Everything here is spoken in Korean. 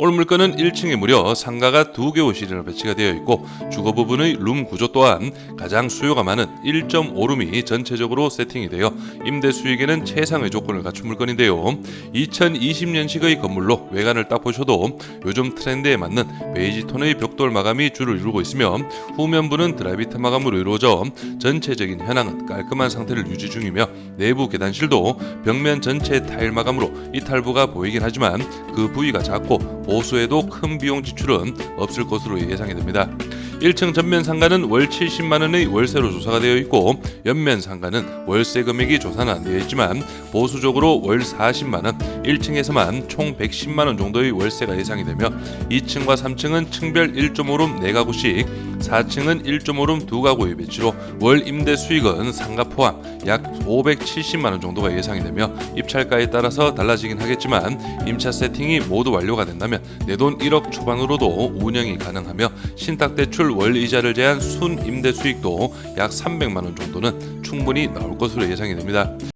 오늘 물건은 1층에 무려 상가가 두개 호실이나 배치가 되어 있고 주거 부분의 룸 구조 또한 가장 수요가 많은 1.5룸이 전체적으로 세팅이 되어 임대 수익에는 최상의 조건을 갖춘 물건인데요. 2020년식의 건물로 외관을 딱 보셔도 요즘 트렌드에 맞는 베이지 톤의 벽돌 마감이 주를 이루고 있으며 후면부는 드라이비트 마감으로 이루어져 전체적인 현황은 깔끔한 상태를 유지 중이며 내부 계단실도 벽면 전체 타일 마감으로 이탈부가 보이긴 하지만 그 부위가 작고 보수에도 큰 비용 지출은 없을 것으로 예상이 됩니다. 1층 전면 상가는 월 70만 원의 월세로 조사가 되어 있고 옆면 상가는 월세 금액이 조사는 안 되어 있지만 보수적으로 월 40만 원, 1층에서만 총 110만 원 정도의 월세가 예상이 되며 2층과 3층은 층별 1.5룸 4가구씩 4층은 1.5룸 2가구의 배치로 월 임대 수익은 상가 포함 약 570만 원 정도가 예상이 되며 입찰가에 따라서 달라지긴 하겠지만 임차 세팅이 모두 완료가 된다면 내돈 1억 초반으로도 운영이 가능하며 신탁 대출 월 이자를 제한 순 임대 수익도 약 300만 원 정도는 충분히 나올 것으로 예상이 됩니다.